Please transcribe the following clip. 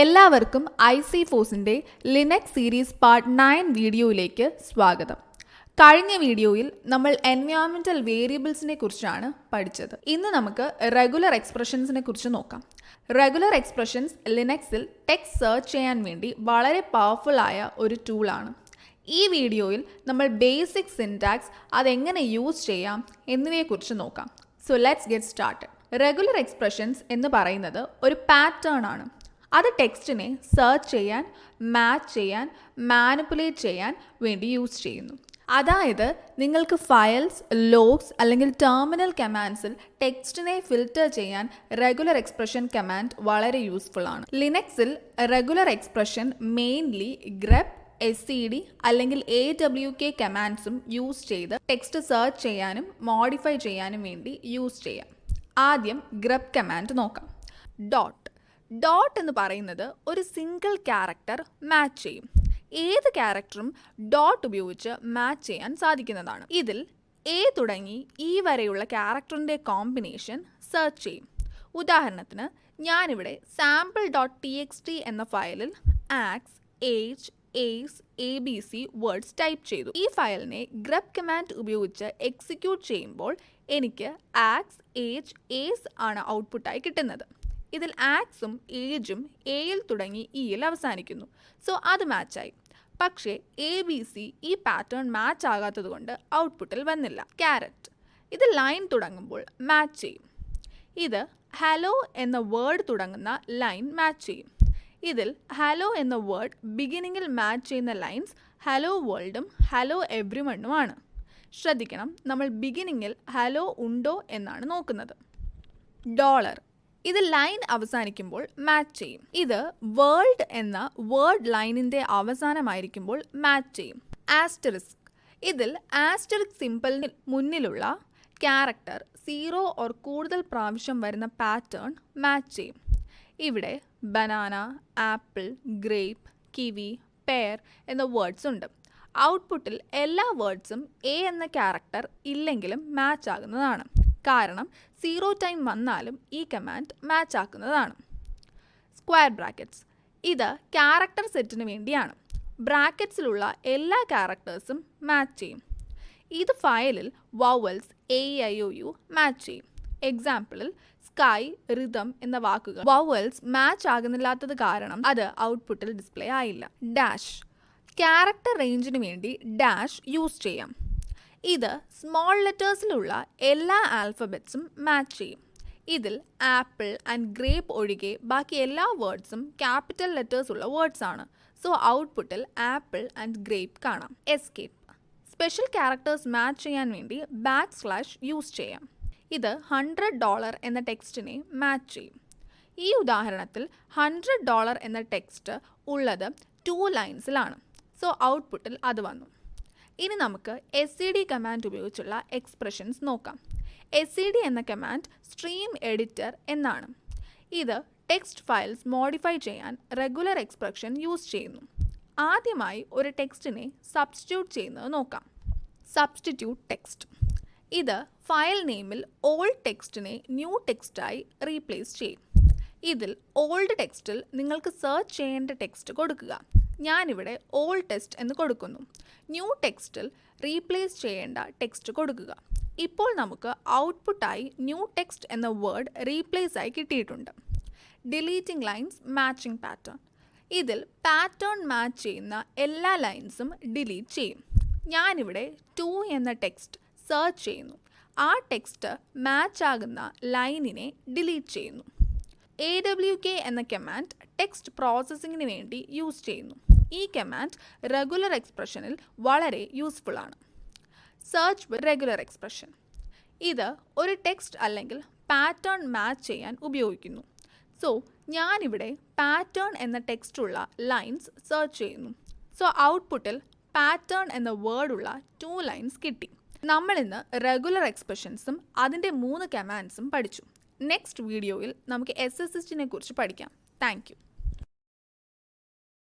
എല്ലാവർക്കും ഐ സി ഫോസിന്റെ ലിനക്സ് സീരീസ് പാർട്ട് നയൻ വീഡിയോയിലേക്ക് സ്വാഗതം. കഴിഞ്ഞ വീഡിയോയിൽ നമ്മൾ എൻവയോൺമെന്റൽ വേരിയബിൾസിനെ കുറിച്ചാണ് പഠിച്ചത്. ഇന്ന് നമുക്ക് റെഗുലർ എക്സ്പ്രഷൻസിനെ കുറിച്ച് നോക്കാം. റെഗുലർ എക്സ്പ്രഷൻസ് ലിനക്സിൽ ടെക്സ്റ്റ് സെർച്ച് ചെയ്യാൻ വേണ്ടി വളരെ പവർഫുൾ ആയ ഒരു ടൂളാണ് ഈ വീഡിയോയിൽ നമ്മൾ ബേസിക് സിൻടാക്സ് അതെങ്ങനെ യൂസ് ചെയ്യാം എന്നിവയെക്കുറിച്ച് നോക്കാം. So let's get start regular expressions എന്ന് പറയുന്നത് ഒരു പാറ്റേൺ ആണ്. അത് ടെക്സ്റ്റിനെ സെർച്ച് ചെയ്യാൻ മാച്ച് ചെയ്യാൻ മാനിപ്പുലേറ്റ് ചെയ്യാൻ വേണ്ടി യൂസ് ചെയ്യുന്നു. അതായത് നിങ്ങൾക്ക് ഫയൽസ് ലോഗ്സ് അല്ലെങ്കിൽ ടെർമിനൽ കമാൻഡ്സിൽ ടെക്സ്റ്റിനെ ഫിൽറ്റർ ചെയ്യാൻ റെഗുലർ എക്സ്പ്രഷൻ കമാൻഡ് വളരെ യൂസ്ഫുൾ ആണ്. ലിനക്സിൽ regular expression mainly grep S C D അല്ലെങ്കിൽ എ ഡബ്ല്യു കെ കമാൻഡ്സും യൂസ് ചെയ്ത് ടെക്സ്റ്റ് സെർച്ച് ചെയ്യാനും മോഡിഫൈ ചെയ്യാനും വേണ്ടി യൂസ് ചെയ്യാം. ആദ്യം ഗ്രപ്പ് കമാൻഡ് നോക്കാം. ഡോട്ട് ഡോട്ട് എന്ന് പറയുന്നത് ഒരു സിംഗിൾ ക്യാരക്ടർ മാച്ച് ചെയ്യും. ഏത് ക്യാരക്ടറും ഡോട്ട് ഉപയോഗിച്ച് മാച്ച് ചെയ്യാൻ സാധിക്കുന്നതാണ്. ഇതിൽ എ തുടങ്ങി ഇ വരെയുള്ള ക്യാരക്ടറിന്റെ കോമ്പിനേഷൻ സെർച്ച് ചെയ്യും. ഉദാഹരണത്തിന് ഞാനിവിടെ sample dot T X T എന്ന ഫയലിൽ axe age ace A B C words type ചെയ്തു. ഈ ഫയലിനെ ഗ്രബ് കമാൻഡ് ഉപയോഗിച്ച് എക്സിക്യൂട്ട് ചെയ്യുമ്പോൾ എനിക്ക് ആക്സ് ഏജ് ഏസ് ആണ് ഔട്ട്പുട്ടായി കിട്ടുന്നത്. ഇതിൽ ആക്സും ഏജും എയിൽ തുടങ്ങി ഇയിൽ അവസാനിക്കുന്നു. സോ അത് മാച്ചായി പക്ഷേ എ ബി സി ഈ പാറ്റേൺ മാച്ച് ആകാത്തത് കൊണ്ട് ഔട്ട്പുട്ടിൽ വന്നില്ല. ക്യാരറ്റ് ഇത് ലൈൻ തുടങ്ങുമ്പോൾ മാച്ച് ചെയ്യും. ഇത് ഹലോ എന്ന വേർഡ് തുടങ്ങുന്ന ലൈൻ മാച്ച് ചെയ്യും. ഇതിൽ ഹലോ എന്ന വേർഡ് ബിഗിനിങ്ങിൽ മാച്ച് ചെയ്യുന്ന ലൈൻസ് ഹലോ വേൾഡും ഹലോ എവ്രിവണ്ണുമാണ് ശ്രദ്ധിക്കണം നമ്മൾ ബിഗിനിങ്ങിൽ ഹലോ ഉണ്ടോ എന്നാണ് നോക്കുന്നത്. ഡോളർ ഇത് ലൈൻ അവസാനിക്കുമ്പോൾ മാച്ച് ചെയ്യും. ഇത് വേൾഡ് എന്ന വേർഡ് ലൈനിന്റെ അവസാനമായിരിക്കുമ്പോൾ മാച്ച് ചെയ്യും. ആസ്റ്ററിസ്ക് ഇതിൽ ആസ്റ്ററിക് സിമ്പിളിന് മുന്നിലുള്ള ക്യാരക്ടർ സീറോ ഓർ കൂടുതൽ പ്രാവശ്യം വരുന്ന പാറ്റേൺ മാച്ച് ചെയ്യും. ഇവിടെ banana apple grape kiwi pear എന്ന വേർഡ്സ് ഉണ്ട്. ഔട്ട്പുട്ടിൽ എല്ലാ വേർഡ്സും എ എന്ന ക്യാരക്ടർ ഇല്ലെങ്കിലും മാച്ച് ആകുന്നതാണ്. കാരണം സീറോ ടൈം വന്നാലും ഈ കമാൻഡ് മാച്ച് ആക്കുന്നതാണ്. സ്ക്വയർ ബ്രാക്കറ്റ്സ് ഇത് ക്യാരക്ടർ സെറ്റിന് വേണ്ടിയാണ്. ബ്രാക്കറ്റ്സിലുള്ള എല്ലാ ക്യാരക്ടേഴ്സും മാച്ച് ചെയ്യും. ഇത് ഫയലിൽ vowels A I O U match ചെയ്യും. എക്സാമ്പിളിൽ സ്കൈ റിതം എന്ന വാക്കുകൾ. വവൽസ് മാച്ച് ആകുന്നില്ലാത്തത് കാരണം അത് ഔട്ട്പുട്ടിൽ ഡിസ്പ്ലേ ആയില്ല. ഡാഷ് ക്യാരക്ടർ റേഞ്ചിന് വേണ്ടി ഡാഷ് യൂസ് ചെയ്യാം. ഇത് സ്മോൾ ലെറ്റേഴ്സിലുള്ള എല്ലാ ആൽഫബറ്റ്സും മാച്ച് ചെയ്യും. ഇതിൽ ആപ്പിൾ ആൻഡ് ഗ്രേപ്പ് ഒഴികെ ബാക്കി എല്ലാ വേർഡ്സും ക്യാപിറ്റൽ ലെറ്റേഴ്സ് ഉള്ള വേർഡ്സ് ആണ്. സോ ഔട്ട്പുട്ടിൽ ആപ്പിൾ ആൻഡ് ഗ്രേപ്പ് കാണാം. എസ്കേപ്പ് സ്പെഷ്യൽ ക്യാരക്ടേഴ്സ് മാച്ച് ചെയ്യാൻ വേണ്ടി ബാക്ക് സ്ലാഷ് യൂസ് ചെയ്യാം. ഇത് ഹൺഡ്രഡ് ഡോളർ എന്ന ടെക്സ്റ്റിനെ മാച്ച് ചെയ്യും. ഈ ഉദാഹരണത്തിൽ ഹൺഡ്രഡ് ഡോളർ എന്ന ടെക്സ്റ്റ് ഉള്ളത് ടു ലൈൻസിലാണ് സോ ഔട്ട്പുട്ടിൽ അത് വന്നു. ഇനി നമുക്ക് എസ് സി ഡി കമാൻഡ് ഉപയോഗിച്ചുള്ള എക്സ്പ്രഷൻസ് നോക്കാം. എസ് സി ഡി എന്ന കമാൻഡ് സ്ട്രീം എഡിറ്റർ എന്നാണ്. ഇത് ടെക്സ്റ്റ് ഫയൽസ് മോഡിഫൈ ചെയ്യാൻ റെഗുലർ എക്സ്പ്രഷൻ യൂസ് ചെയ്യുന്നു. ആദ്യമായി ഒരു ടെക്സ്റ്റിനെ സബ്സ്റ്റിറ്റ്യൂട്ട് ചെയ്യുന്നത് നോക്കാം. സബ്സ്റ്റിറ്റ്യൂട്ട് ടെക്സ്റ്റ് ഇത് ഫയൽ നെയിമിൽ ഓൾഡ് ടെക്സ്റ്റിനെ ന്യൂ ടെക്സ്റ്റായി റീപ്ലേസ് ചെയ്യും. ഇതിൽ ഓൾഡ് ടെക്സ്റ്റിൽ നിങ്ങൾക്ക് സെർച്ച് ചെയ്യേണ്ട ടെക്സ്റ്റ് കൊടുക്കുക. ഞാനിവിടെ ഓൾ ടെക്സ്റ്റ് എന്ന് കൊടുക്കുന്നു. ന്യൂ ടെക്സ്റ്റിൽ റീപ്ലേസ് ചെയ്യേണ്ട ടെക്സ്റ്റ് കൊടുക്കുക. ഇപ്പോൾ നമുക്ക് ഔട്ട്പുട്ടായി ന്യൂ ടെക്സ്റ്റ് എന്ന വേർഡ് റീപ്ലേസ് ആയി കിട്ടിയിട്ടുണ്ട്. ഡിലീറ്റിംഗ് ലൈൻസ് മാച്ചിങ് പാറ്റേൺ ഇതിൽ പാറ്റേൺ മാച്ച് ചെയ്യുന്ന എല്ലാ ലൈൻസും ഡിലീറ്റ് ചെയ്യും. ഞാനിവിടെ ടു എന്ന ടെക്സ്റ്റ് സെർച്ച് ചെയ്യുന്നു. ആ ടെക്സ്റ്റ് മാച്ച് ആകുന്ന ലൈനിനെ ഡിലീറ്റ് ചെയ്യുന്നു. എ ഡബ്ല്യു കെ എന്ന കമാൻഡ് ടെക്സ്റ്റ് പ്രോസസ്സിങ്ങിന് വേണ്ടി യൂസ് ചെയ്യുന്നു. ഈ കമാൻഡ് റെഗുലർ എക്സ്പ്രഷനിൽ വളരെ യൂസ്ഫുൾ ആണ്. സെർച്ച് വിത്ത് റെഗുലർ എക്സ്പ്രഷൻ ഇത് ഒരു ടെക്സ്റ്റ് അല്ലെങ്കിൽ പാറ്റേൺ മാച്ച് ചെയ്യാൻ ഉപയോഗിക്കുന്നു. സോ ഞാനിവിടെ പാറ്റേൺ എന്ന ടെക്സ്റ്റുള്ള ലൈൻസ് സെർച്ച് ചെയ്യുന്നു. സോ ഔട്ട്പുട്ടിൽ പാറ്റേൺ എന്ന വേർഡുള്ള ടു ലൈൻസ് കിട്ടി. നമ്മൾ ഇന്ന് റെഗുലർ എക്സ്പ്രഷൻസും അതിന്റെ മൂന്ന് കമാൻഡ്സും പഠിച്ചു. നെക്സ്റ്റ് വീഡിയോയിൽ നമുക്ക് എസ് എസ് എസിനെ കുറിച്ച് പഠിക്കാം. താങ്ക്